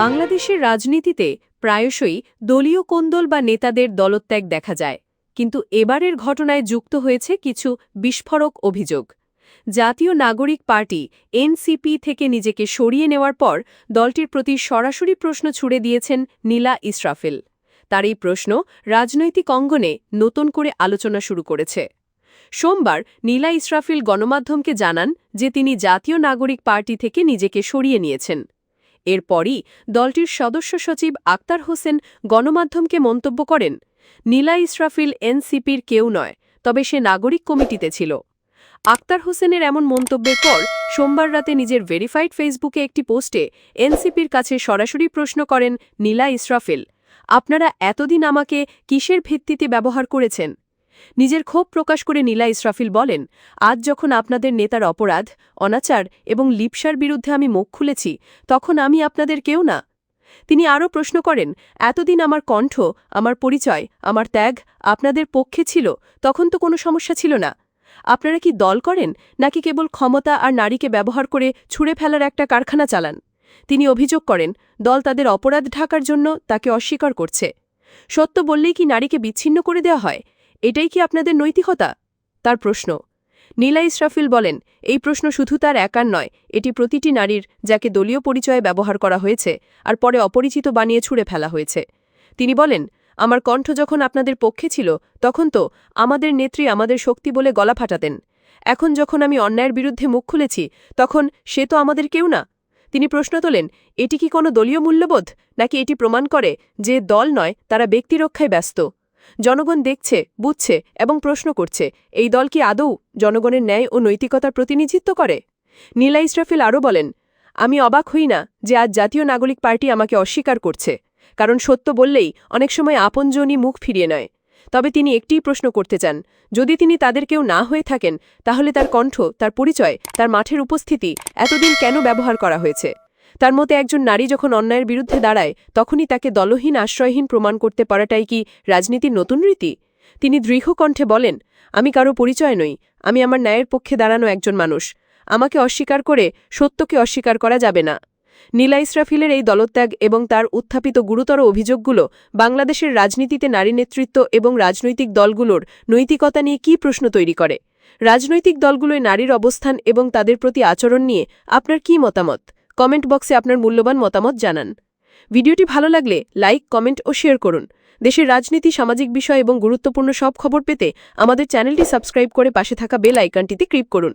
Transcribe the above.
বাংলাদেশের রাজনীতিতে প্রায়শই দলীয় কোন্দল বা নেতাদের দলত্যাগ দেখা যায়, কিন্তু এবারের ঘটনায় যুক্ত হয়েছে কিছু বিস্ফোরক অভিযোগ। জাতীয় নাগরিক পার্টি এনসিপি থেকে নিজেকে সরিয়ে নেওয়ার পর দলটির প্রতি সরাসরি প্রশ্ন ছুড়ে দিয়েছেন নীলা ইসরাফিল। তার এই প্রশ্ন রাজনৈতিক অঙ্গনে নতুন করে আলোচনা শুরু করেছে। সোমবার নীলা ইসরাফিল গণমাধ্যমকে জানান যে তিনি জাতীয় নাগরিক পার্টি থেকে নিজেকে সরিয়ে নিয়েছেন। এরপরই দলটির সদস্য সচিব আক্তার হোসেন গণমাধ্যমকে মন্তব্য করেন, নীলা ইসরাফিল এনসিপির কেউ নয়, তবে সে নাগরিক কমিটিতে ছিল। আক্তার হোসেনের এমন মন্তব্যের পর সোমবার রাতে নিজের ভেরিফাইড ফেসবুকে একটি পোস্টে এনসিপির কাছে সরাসরি প্রশ্ন করেন নীলা ইসরাফিল, আপনারা এতদিন আমাকে কিসের ভিত্তিতে ব্যবহার করেছেন? নিজের ক্ষোভ প্রকাশ করে নীলা ইসরাফিল বলেন, আজ যখন আপনাদের নেতার অপরাধ, অনাচার এবং লিপসার বিরুদ্ধে আমি মুখ খুলেছি, তখন আমি আপনাদের কেউ না? তিনি আরও প্রশ্ন করেন, এতদিন আমার কণ্ঠ, আমার পরিচয়, আমার ত্যাগ আপনাদের পক্ষে ছিল, তখন তো কোনো সমস্যা ছিল না। আপনারা কি দল করেন, নাকি কেবল ক্ষমতা আর নারীকে ব্যবহার করে ছুঁড়ে ফেলার একটা কারখানা চালান? তিনি অভিযোগ করেন, দল তাদের অপরাধ ঢাকার জন্য তাকে অস্বীকার করছে। সত্য বললেই কি নারীকে বিচ্ছিন্ন করে দেওয়া হয়? এটাই কি আপনাদের নৈতিকতা? তার প্রশ্ন। নীলা ইসরাফিল বলেন, এই প্রশ্ন শুধু তার একার নয়, এটি প্রতিটি নারীর, যাকে দলীয় পরিচয়ে ব্যবহার করা হয়েছে, আর পরে অপরিচিত বানিয়ে ছুঁড়ে ফেলা হয়েছে। তিনি বলেন, আমার কণ্ঠ যখন আপনাদের পক্ষে ছিল, তখন তো আমাদের নেত্রী আমাদের শক্তি বলে গলা ফাটাতেন। এখন যখন আমি অন্যায়ের বিরুদ্ধে মুখ খুলেছি, তখন সে তো আমাদের কেউ না? তিনি প্রশ্ন তোলেন, এটি কি কোনো দলীয় মূল্যবোধ? নাকি এটি প্রমাণ করে যে দল নয়, তারা ব্যক্তিরক্ষায় ব্যস্ত? জনগণ দেখছে, বুঝছে এবং প্রশ্ন করছে, এই দল কি আদৌ জনগণের ন্যায় ও নৈতিকতার প্রতিনিধিত্ব করে? নীলা ইসরাফিল আরও বলেন, আমি অবাক হই না যে আজ জাতীয় নাগরিক পার্টি আমাকে অস্বীকার করছে, কারণ সত্য বললেই অনেক সময় আপনজনই মুখ ফিরিয়ে নয়। তবে তিনি একটিই প্রশ্ন করতে চান, যদি তিনি তাদের কেউ না হয়ে থাকেন, তাহলে তার কণ্ঠ, তার পরিচয়, তার মাঠের উপস্থিতি এতদিন কেন ব্যবহার করা হয়েছে? তার মতে একজন নারী যখন অন্যায়ের বিরুদ্ধে দাঁড়ায়, তখনই তাকে দলহীন আশ্রয়হীন প্রমাণ করতে পারাটাই কি রাজনীতির নতুন রীতি? তিনি দৃঢ় কণ্ঠে বলেন, আমি কারও পরিচয় নই। আমি আমার ন্যায়ের পক্ষে দাঁড়ানো একজন মানুষ। আমাকে অস্বীকার করে সত্যকে অস্বীকার করা যাবে না। নীলা ইসরাফিলের এই দলত্যাগ এবং তার উত্থাপিত গুরুতর অভিযোগগুলো বাংলাদেশের রাজনীতিতে নারী নেতৃত্ব এবং রাজনৈতিক দলগুলোর নৈতিকতা নিয়ে কী প্রশ্ন তৈরি করে? রাজনৈতিক দলগুলোয় নারীর অবস্থান এবং তাদের প্রতি আচরণ নিয়ে আপনার কী মতামত? কমেন্ট বক্সে আপনার মূল্যবান মতামত জানান। ভিডিওটি ভালো লাগলে লাইক, কমেন্ট ও শেয়ার করুন। দেশের রাজনীতি, সামাজিক বিষয় এবং গুরুত্বপূর্ণ সব খবর পেতে আমাদের চ্যানেলটি সাবস্ক্রাইব করে পাশে থাকা বেল আইকনটিতে ক্লিক করুন।